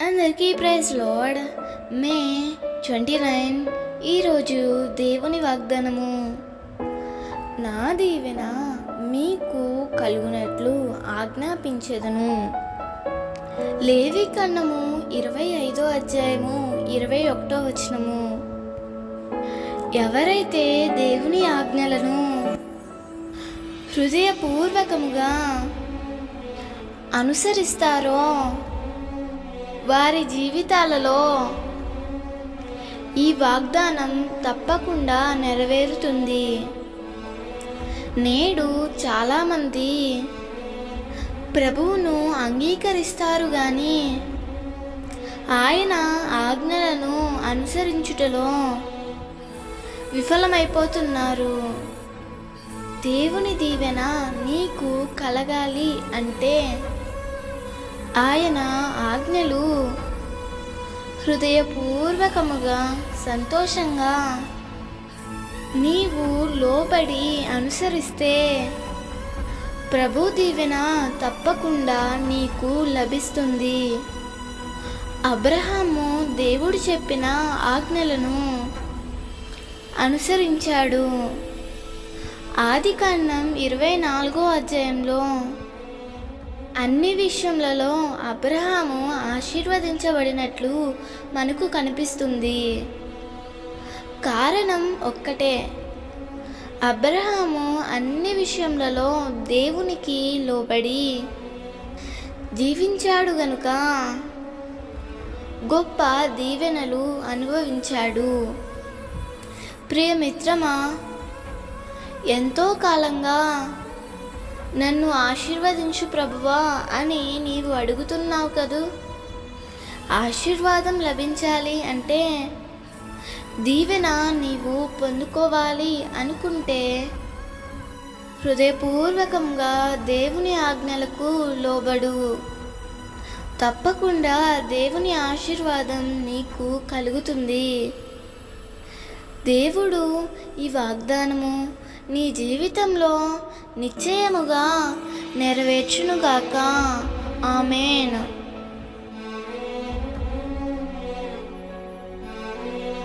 అందరికీ praise Lord May twenty nine ఈరోజు దేవుని వాగ్దానము. నా దీవెన మీకు కలుగునట్లు ఆజ్ఞాపించెదను. లేవి కన్నము ఇరవై ఐదో అధ్యాయము ఇరవై ఒకటో వచనము. ఎవరైతే దేవుని ఆజ్ఞలను హృదయపూర్వకముగా అనుసరిస్తారో వారి జీవితాలలో ఈ వాగ్దానం తప్పకుండా నెరవేరుతుంది. నేడు చాలామంది ప్రభువును అంగీకరిస్తారు కానీ ఆయన ఆజ్ఞలను అనుసరించుటలో విఫలమైపోతున్నారు. దేవుని దీవెన నీకు కలగాలి అంటే ఆయన ఆజ్ఞలు హృదయపూర్వకముగా సంతోషంగా నీవు లోబడి అనుసరిస్తే ప్రభు దీవెన తప్పకుండా నీకు లభిస్తుంది. అబ్రహాము దేవుడు చెప్పిన ఆజ్ఞలను అనుసరించాడు. ఆది కాండం ఇరవై నాలుగో అధ్యాయంలో అన్ని విషయములలో అబ్రహాము ఆశీర్వదించబడినట్లు మనకు కనిపిస్తుంది. కారణం ఒక్కటే అబ్రహాము అన్ని విషయములలో దేవునికి లోబడి జీవించాడు గనుక గొప్ప దీవెనలు అనుభవించాడు. ప్రియమిత్రమా ఎంతో కాలంగా నన్ను ఆశీర్వదించు ప్రభువా అని నీవు అడుగుతున్నావు కదూ? ఆశీర్వాదం లభించాలి అంటే దీవెన నీవు పొందుకోవాలి అనుకుంటే హృదయపూర్వకంగా దేవుని ఆజ్ఞలకు లోబడు. తప్పకుండా దేవుని ఆశీర్వాదం నీకు కలుగుతుంది. దేవుడు ఈ వాగ్దానము నీ జీవితంలో నిశ్చయముగా నెరవేర్చునుగాక. ఆమెన్.